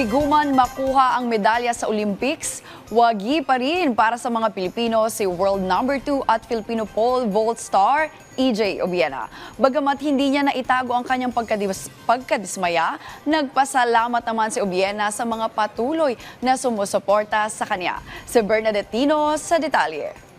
Biguman makuha ang medalya sa Olympics, wagi pa rin para sa mga Pilipino si world number 2 at Filipino pole vault star EJ Obiena. Bagamat hindi niya naitago ang kanyang pagkadis- pagkadismaya, nagpasalamat naman si Obiena sa mga patuloy na sumusuporta sa kanya. Si Bernadette Tino sa detalye.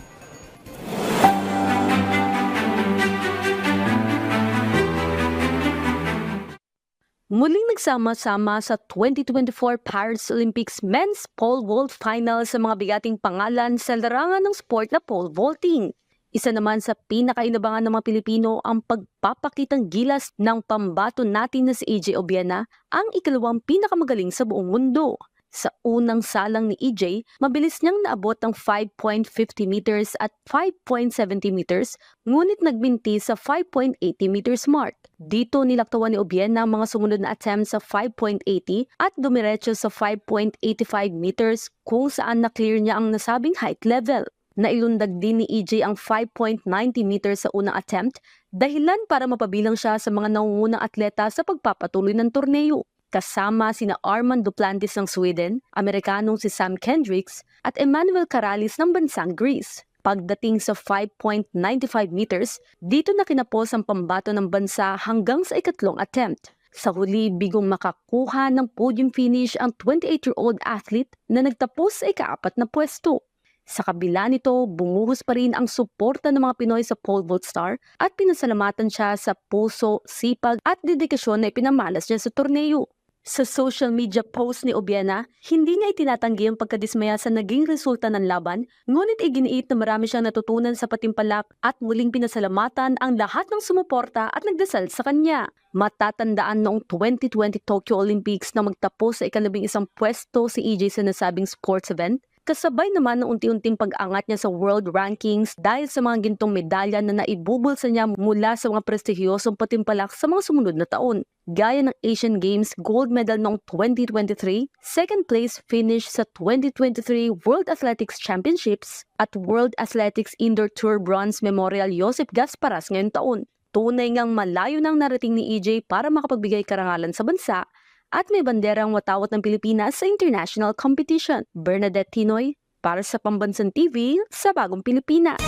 Muling nagsama-sama sa 2024 Paris Olympics Men's Pole Vault Final sa mga bigating pangalan sa larangan ng sport na pole vaulting. Isa naman sa pinakainabangan ng mga Pilipino ang pagpapakitang gilas ng pambato natin na si EJ Obiena, ang ikalawang pinakamagaling sa buong mundo. Sa unang salang ni EJ, mabilis niyang naabot ang 5.50 meters at 5.70 meters, ngunit nagbinti sa 5.80 meters mark. Dito nilaktawan ni Obiena ang mga sumunod na attempts sa 5.80 at dumiretso sa 5.85 meters kung saan na-clear niya ang nasabing height level. Nailundag din ni EJ ang 5.90 meters sa unang attempt, dahilan para mapabilang siya sa mga nangungunang atleta sa pagpapatuloy ng torneo kasama sina Armand Duplantis ng Sweden, Amerikanong si Sam Kendricks at Emmanuel Caralis ng bansang Greece. Pagdating sa 5.95 meters, dito na kinapos ang pambato ng bansa hanggang sa ikatlong attempt. Sa huli, bigong makakuha ng podium finish ang 28-year-old athlete na nagtapos sa ikaapat na pwesto. Sa kabila nito, bumuhos pa rin ang suporta ng mga Pinoy sa pole vault star at pinasalamatan siya sa puso, sipag at dedikasyon na ipinamalas niya sa torneo. Sa social media post ni Obiena, hindi niya itinatanggi ang pagkadismaya sa naging resulta ng laban, ngunit iginiit na marami siyang natutunan sa patimpalak at muling pinasalamatan ang lahat ng sumuporta at nagdasal sa kanya. Matatandaan noong 2020 Tokyo Olympics na magtapos sa ikalabing isang pwesto si EJ sa nasabing sports event, Kasabay naman ng unti-unting pag-angat niya sa world rankings dahil sa mga gintong medalya na naibubulsa niya mula sa mga prestihiyosong patimpalak sa mga sumunod na taon. Gaya ng Asian Games gold medal noong 2023, second place finish sa 2023 World Athletics Championships at World Athletics Indoor Tour Bronze Memorial Joseph Gasparas ngayong taon. Tunay ngang malayo nang narating ni EJ para makapagbigay karangalan sa bansa at may banderang watawat ng Pilipinas sa international competition. Bernadette Tinoy, para sa Pambansang TV sa Bagong Pilipinas.